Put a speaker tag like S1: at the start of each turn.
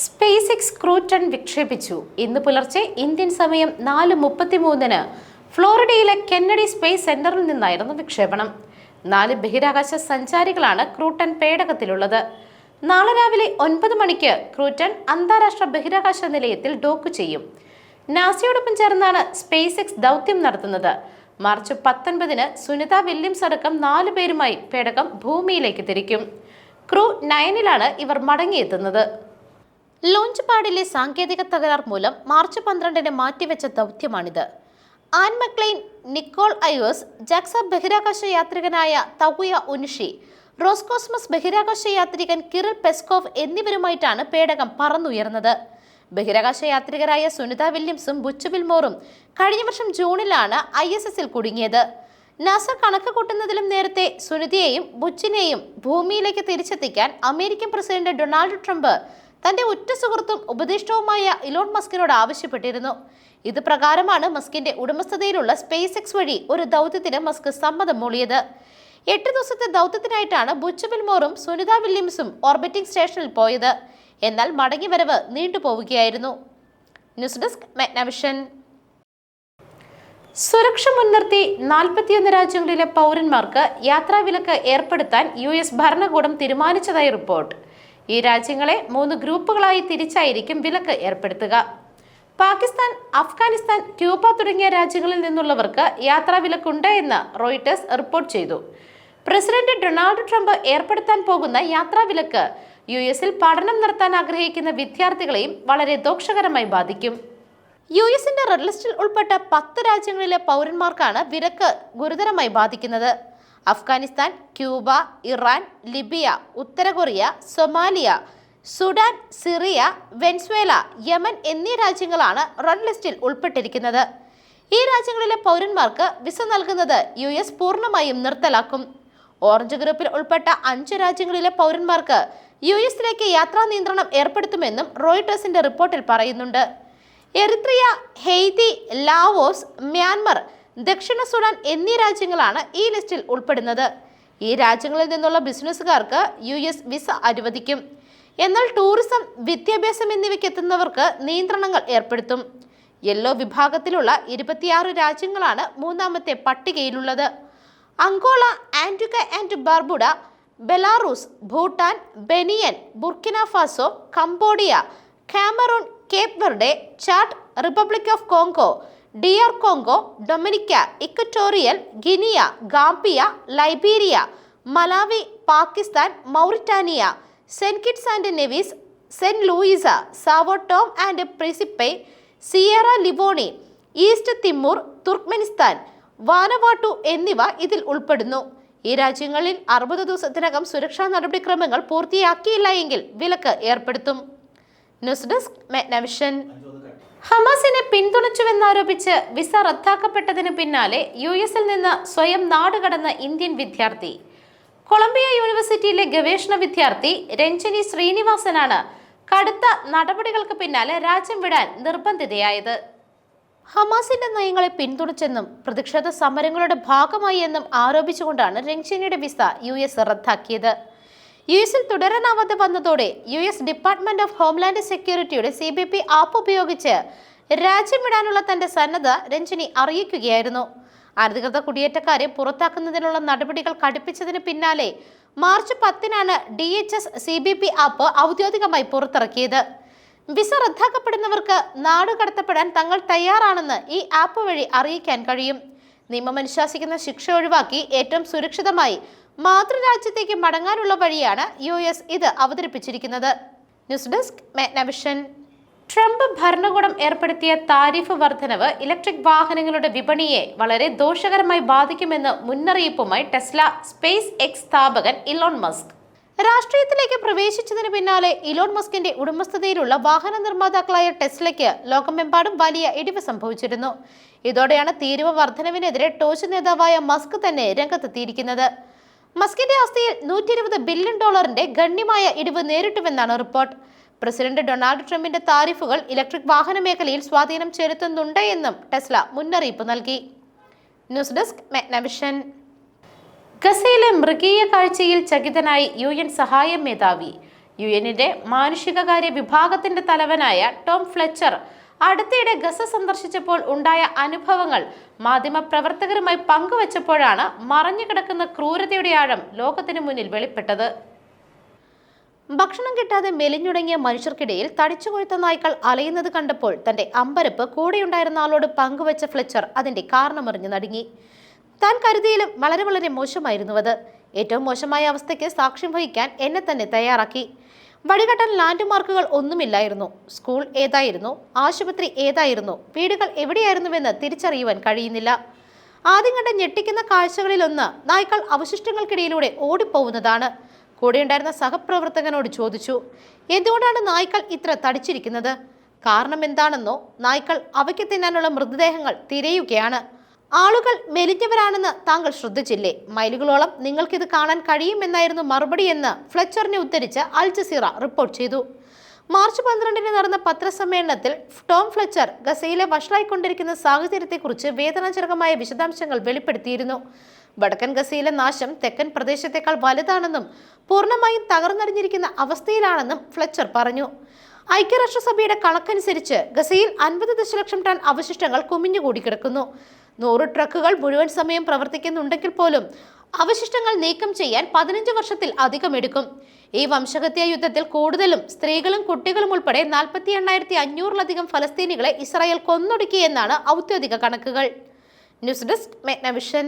S1: Space X ക്രൂറ്റൺ വിക്ഷേപിച്ചു. ഇന്ന് പുലർച്ചെ Indian സമയം നാല് മുപ്പത്തിമൂന്നിന് ഫ്ലോറിഡയിലെ കെന്നഡി സ്പേസ് സെന്ററിൽ നിന്നായിരുന്നു വിക്ഷേപണം. നാല് ബഹിരാകാശ സഞ്ചാരികളാണ് ക്രൂട്ടൺ പേടകത്തിലുള്ളത്. നാളെ രാവിലെ ഒൻപത് മണിക്ക് ക്രൂറ്റൺ അന്താരാഷ്ട്ര ബഹിരാകാശ നിലയത്തിൽ ഡോക്ക് ചെയ്യും. നാസയോടൊപ്പം ചേർന്നാണ് സ്പേസ് എക്സ് ദൗത്യം നടത്തുന്നത്. മാർച്ച് പത്തൊൻപതിന് സുനിത വില്യംസ് അടക്കം നാല് പേരുമായി പേടകം ഭൂമിയിലേക്ക് തിരിക്കും. ക്രൂ നയനിലാണ് ഇവർ മടങ്ങിയെത്തുന്നത്. ലോഞ്ച് പാഡിലെ സാങ്കേതിക തകരാർ മൂലം മാർച്ച് പന്ത്രണ്ടിന് മാറ്റിവെച്ച ദൗത്യമാണിത്. Anne McClain Nicole Ayers JAXA ബഹിരാകാശ യാത്രികനായ തവുയ ഉനിഷി റോസ്കോസ്മസ് ബഹിരാകാശ യാത്രികൻ കിറിൽ പെസ്കോവ് എന്നിവരുമായിട്ടാണ് പേടകം പറന്നുയർന്നത്. ബഹിരാകാശ യാത്രികരായ സുനിത വില്യംസും ബുച്ചു വിൽമോറും കഴിഞ്ഞ വർഷം ജൂണിലാണ് ഐ എസ് എസിൽ കുടുങ്ങിയത്. നാസ കണക്ക് കൂട്ടുന്നതിലും നേരത്തെ സുനിതയെയും ബുച്ചിനെയും ഭൂമിയിലേക്ക് തിരിച്ചെത്തിക്കാൻ അമേരിക്കൻ പ്രസിഡന്റ് ഡൊണാൾഡ് ട്രംപ് തന്റെ ഉറ്റ സുഹൃത്തും ഉപദേഷ്ടാവുമായ ഇലോൺ മസ്കിനോട് ആവശ്യപ്പെട്ടിരുന്നു. ഇത് പ്രകാരമാണ് മസ്കിന്റെ ഉടമസ്ഥതയിലുള്ള സ്പേസ് എക്സ് വഴി ഒരു ദൗത്യത്തിന് മസ്ക് സമ്മതം മൂളിയത്. എട്ട് ദിവസത്തെ ദൗത്യത്തിനായിട്ടാണ് ബുച്ച് ബിൽമോറും സുനിത വില്യംസും ഓർബിറ്റിംഗ് സ്റ്റേഷനിൽ പോയത്. എന്നാൽ മടങ്ങി വരവ് നീണ്ടുപോവുകയായിരുന്നു ന്യൂസ് ഡെസ്ക് മെഗ്നവിഷൻ സുരക്ഷ മുൻനിർത്തി നാൽപ്പത്തിയൊന്ന് രാജ്യങ്ങളിലെ പൗരന്മാർക്ക് യാത്രാവിലക്ക് ഏർപ്പെടുത്താൻ യു എസ് ഭരണകൂടം തീരുമാനിച്ചതായി റിപ്പോർട്ട്. ഈ രാജ്യങ്ങളെ മൂന്ന് ഗ്രൂപ്പുകളായി തിരിച്ചായിരിക്കും വിലക്ക് ഏർപ്പെടുത്തുക. പാകിസ്ഥാൻ അഫ്ഗാനിസ്ഥാൻ ക്യൂബ തുടങ്ങിയ രാജ്യങ്ങളിൽ നിന്നുള്ളവർക്ക് യാത്രാ വിലക്കുണ്ട് എന്ന് റോയിട്ടേഴ്സ് റിപ്പോർട്ട് ചെയ്തു. പ്രസിഡന്റ് ഡൊണാൾഡ് ട്രംപ് ഏർപ്പെടുത്താൻ പോകുന്ന യാത്രാ വിലക്ക് യു എസിൽ പഠനം നടത്താൻ ആഗ്രഹിക്കുന്ന വിദ്യാർത്ഥികളെയും വളരെ ദോഷകരമായി ബാധിക്കും. യു എസിന്റെ റെഡ് ലിസ്റ്റിൽ ഉൾപ്പെട്ട പത്ത് രാജ്യങ്ങളിലെ പൗരന്മാർക്കാണ് വിലക്ക് ഗുരുതരമായി ബാധിക്കുന്നത്. അഫ്ഗാനിസ്ഥാൻ ക്യൂബ ഇറാൻ ലിബിയ ഉത്തര Korea Somalia Sudan Syria Venezuela Yemen എന്നീ രാജ്യങ്ങളാണ് റെഡ് ലിസ്റ്റിൽ ഉൾപ്പെട്ടിരിക്കുന്നത്. ഈ രാജ്യങ്ങളിലെ പൗരന്മാർക്ക് വിസ നൽകുന്നത് യു എസ് പൂർണമായും നിർത്തലാക്കും. ഓറഞ്ച് ഗ്രൂപ്പിൽ ഉൾപ്പെട്ട അഞ്ച് രാജ്യങ്ങളിലെ പൗരന്മാർക്ക് യു എസിലേക്ക് യാത്രാ നിയന്ത്രണം ഏർപ്പെടുത്തുമെന്നും റോയിട്ടേഴ്സിന്റെ റിപ്പോർട്ടിൽ പറയുന്നുണ്ട്. എറിത്രിയ ഹെയ്തി ലാവോസ് മ്യാൻമർ ദക്ഷിണ സുഡാൻ എന്നീ രാജ്യങ്ങളാണ് ഈ ലിസ്റ്റിൽ ഉൾപ്പെടുന്നത്. ഈ രാജ്യങ്ങളിൽ നിന്നുള്ള ബിസിനസ്സുകാർക്ക് യു എസ് വിസ അനുവദിക്കും. എന്നാൽ ടൂറിസം വിദ്യാഭ്യാസം എന്നിവയ്ക്ക് എത്തുന്നവർക്ക് നിയന്ത്രണങ്ങൾ ഏർപ്പെടുത്തും. യെല്ലോ വിഭാഗത്തിലുള്ള ഇരുപത്തിയാറ് രാജ്യങ്ങളാണ് മൂന്നാമത്തെ പട്ടികയിലുള്ളത്. Angola Antigua and Barbuda Belarus Bhutan Benin Burkina Faso Cambodia Cameroon Cape Verde Chad Republic of Congo DR Congo Dominica Equatorial Guinea Gambia Liberia Malawi Pakistan Mauritania Saint Kitts and Nevis Saint Lucia Sao Tome and Principe Sierra Leone East Timor Turkmenistan Vanuatu എന്നിവ ഇതിൽ ഉൾപ്പെടുന്നു. ഈ രാജ്യങ്ങളിൽ അറുപത് ദിവസത്തിനകം സുരക്ഷാ നടപടിക്രമങ്ങൾ പൂർത്തിയാക്കിയില്ല എങ്കിൽ വിലക്ക് ഏർപ്പെടുത്തും. ന്യൂസ് ഡെസ്ക് മെഗ്നവിഷൻ. ഹമാസിനെ പിന്തുണച്ചുവെന്നാരോപിച്ച് വിസ റദ്ദാക്കപ്പെട്ടതിന് പിന്നാലെ യു എസിൽ നിന്ന് സ്വയം നാടുകടന്ന ഇന്ത്യൻ വിദ്യാർത്ഥി. കൊളംബിയ യൂണിവേഴ്സിറ്റിയിലെ ഗവേഷണ വിദ്യാർത്ഥി രഞ്ജനി ശ്രീനിവാസനാണ് കടുത്ത നടപടികൾക്ക് പിന്നാലെ രാജ്യം വിടാൻ നിർബന്ധിതയായത്. ഹമാസിന്റെ നയങ്ങളെ പിന്തുണച്ചെന്നും പ്രതിഷേധ സമരങ്ങളുടെ ഭാഗമായി എന്നും ആരോപിച്ചുകൊണ്ടാണ് രഞ്ജനിയുടെ വിസ യു റദ്ദാക്കിയത്. യു എസിൽ തുടരാനാവാതെ വന്നതോടെ U S department of homeland സെക്യൂരിറ്റിയുടെ C B P app ഉപയോഗിച്ച് രാജ്യം വിടാനുള്ള തന്റെ സന്നദ്ധ രഞ്ജിനി അറിയിക്കുകയായിരുന്നു. അനധികൃത കുടിയേറ്റക്കാരെ പുറത്താക്കുന്നതിനുള്ള നടപടികൾ കടുപ്പിച്ചതിന് പിന്നാലെ മാർച്ച് പത്തിനാണ് D H S C B P app ഔദ്യോഗികമായി പുറത്തിറക്കിയത്. വിസ റദ്ദാക്കപ്പെടുന്നവർക്ക് നാടുകടത്തപ്പെടാൻ തങ്ങൾ തയ്യാറാണെന്ന് ഈ ആപ്പ് വഴി അറിയിക്കാൻ കഴിയും. നിയമമനുശാസിക്കുന്ന ശിക്ഷ ഒഴിവാക്കി ഏറ്റവും സുരക്ഷിതമായി മാതൃരാജ്യത്തേക്ക് മടങ്ങാനുള്ള വഴിയാണ് യു എസ് ഇത് അവതരിപ്പിച്ചിരിക്കുന്നത്. ന്യൂസ് ഡെസ്ക് മെഗ്നവിഷൻ ട്രംപ് ഭരണകൂടം ഏർപ്പെടുത്തിയ താരിഫ് വർധനവ് ഇലക്ട്രിക് വാഹനങ്ങളുടെ വിപണിയെ വളരെ ദോഷകരമായി ബാധിക്കുമെന്ന് മുന്നറിയിപ്പുമായി ടെസ്ല സ്പേസ് എക്സ് സ്ഥാപകൻ ഇലോൺ മസ്ക്. രാഷ്ട്രീയത്തിലേക്ക് പ്രവേശിച്ചതിന് പിന്നാലെ ഇലോൺ മസ്കിന്റെ ഉടമസ്ഥതയിലുള്ള വാഹന നിർമ്മാതാക്കളായ ടെസ്ലയ്ക്ക് ലോകമെമ്പാടും വലിയ ഇടിവ് സംഭവിച്ചിരുന്നു. ഇതോടെയാണ് തീരുവ വർധനവിനെതിരെ ടോച്ച് നേതാവായ മസ്ക് തന്നെ രംഗത്തെത്തിയിരിക്കുന്നത്. മസ്കിന്റെ ആസ്തിയിൽ നൂറ്റി ഇരുപത് ബില്യൺ ഡോളറിന്റെ ഗണ്യമായ ഇടിവ് നേരിട്ടുവെന്നാണ് റിപ്പോർട്ട്. പ്രസിഡന്റ് ഡൊണാൾഡ് ട്രംപിന്റെ താരിഫുകൾ ഇലക്ട്രിക് വാഹന മേഖലയിൽ സ്വാധീനം ചെലുത്തുന്നുണ്ട് എന്നും ടെസ്ല മുന്നറിയിപ്പ് നൽകി. ന്യൂസ് ഡെസ്ക് മെഗ്നവിഷൻ ഗസയിലെ മൃഗീയ കാഴ്ചയിൽ ചകിതനായി യു എൻ സഹായ മേധാവി. യു എന്നിന്റെ മാനുഷികകാര്യ വിഭാഗത്തിന്റെ തലവനായ ടോം ഫ്ലെച്ചർ അടുത്തിടെ ഗസ സന്ദർശിച്ചപ്പോൾ ഉണ്ടായ അനുഭവങ്ങൾ മാധ്യമപ്രവർത്തകരുമായി പങ്കുവച്ചപ്പോഴാണ് മറഞ്ഞുകിടക്കുന്ന ക്രൂരതയുടെ ആഴം ലോകത്തിനു മുന്നിൽ വെളിപ്പെട്ടത്. ഭക്ഷണം കിട്ടാതെ മെലിഞ്ഞുടങ്ങിയ മനുഷ്യർക്കിടയിൽ തടിച്ചുകൊഴുത്ത നായ്ക്കൾ അലയുന്നത് കണ്ടപ്പോൾ തന്റെ അമ്പരപ്പ് കൂടെയുണ്ടായിരുന്ന ആളോട് പങ്കുവച്ച ഫ്ലെച്ചർ അതിന്റെ കാരണമറിഞ്ഞു നടുങ്ങി. താൻ കരുതിയിലും വളരെ വളരെ മോശമായിരുന്നു അത്. ഏറ്റവും മോശമായ അവസ്ഥയ്ക്ക് സാക്ഷ്യം വഹിക്കാൻ എന്നെ തന്നെ തയ്യാറാക്കി. വഴികാട്ടാൻ ലാൻഡ് മാർക്കുകൾ ഒന്നുമില്ലായിരുന്നു. സ്കൂൾ ഏതായിരുന്നു? ആശുപത്രി ഏതായിരുന്നു? വീടുകൾ എവിടെയായിരുന്നുവെന്ന് തിരിച്ചറിയുവാൻ കഴിയുന്നില്ല. ആദ്യം കണ്ട ഞെട്ടിക്കുന്ന കാഴ്ചകളിലൊന്ന് നായ്ക്കൾ അവശിഷ്ടങ്ങൾക്കിടയിലൂടെ ഓടിപ്പോകുന്നതാണ് കൂടെയുണ്ടായിരുന്ന സഹപ്രവർത്തകനോട് ചോദിച്ചു എന്തുകൊണ്ടാണ് നായ്ക്കൾ ഇത്ര തടിച്ചിരിക്കുന്നത്? കാരണം എന്താണെന്നോ നായ്ക്കൾ അവയ്ക്ക് തിന്നാനുള്ള മൃതദേഹങ്ങൾ തിരയുകയാണ്. ആളുകൾ മെലിഞ്ഞവരാണെന്ന് താങ്കൾ ശ്രദ്ധിച്ചില്ലേ? മൈലുകളോളം നിങ്ങൾക്കിത് കാണാൻ കഴിയുമെന്നായിരുന്നു മറുപടി എന്ന് ഫ്ലെച്ചറിനെ ഉദ്ധരിച്ച് അൽ ജസീറ റിപ്പോർട്ട് ചെയ്തു. മാർച്ച് പന്ത്രണ്ടിന് നടന്ന പത്രസമ്മേളനത്തിൽ ടോം ഫ്ലെച്ചർ ഗസയിലെ വഷളായിക്കൊണ്ടിരിക്കുന്ന സാഹചര്യത്തെക്കുറിച്ച് വേദനാജനകമായ വിശദാംശങ്ങൾ വെളിപ്പെടുത്തിയിരുന്നു. വടക്കൻ ഗസയിലെ നാശം തെക്കൻ പ്രദേശത്തേക്കാൾ വലുതാണെന്നും പൂർണമായും തകർന്നടിഞ്ഞിരിക്കുന്ന അവസ്ഥയിലാണെന്നും ഫ്ലെച്ചർ പറഞ്ഞു. ഐക്യരാഷ്ട്രസഭയുടെ കണക്കനുസരിച്ച് ഗസയിൽ അൻപത് ദശലക്ഷം ടൺ അവശിഷ്ടങ്ങൾ കുമിഞ്ഞുകൂടി കിടക്കുന്നു നൂറ് ട്രക്കുകൾ മുഴുവൻ സമയം പ്രവർത്തിക്കുന്നുണ്ടെങ്കിൽ പോലും അവശിഷ്ടങ്ങൾ നീക്കം ചെയ്യാൻ പതിനഞ്ച് വർഷത്തിൽ അധികം എടുക്കും. ഈ വംശഹത്യ യുദ്ധത്തിൽ കൂടുതലും സ്ത്രീകളും കുട്ടികളും ഉൾപ്പെടെ നാൽപ്പത്തി എണ്ണായിരത്തി അഞ്ഞൂറിലധികം ഫലസ്തീനികളെ ഇസ്രായേൽ കൊന്നൊടുക്കിയെന്നാണ് ഔദ്യോഗിക കണക്കുകൾ. News desk മെഗ്നവിഷൻ.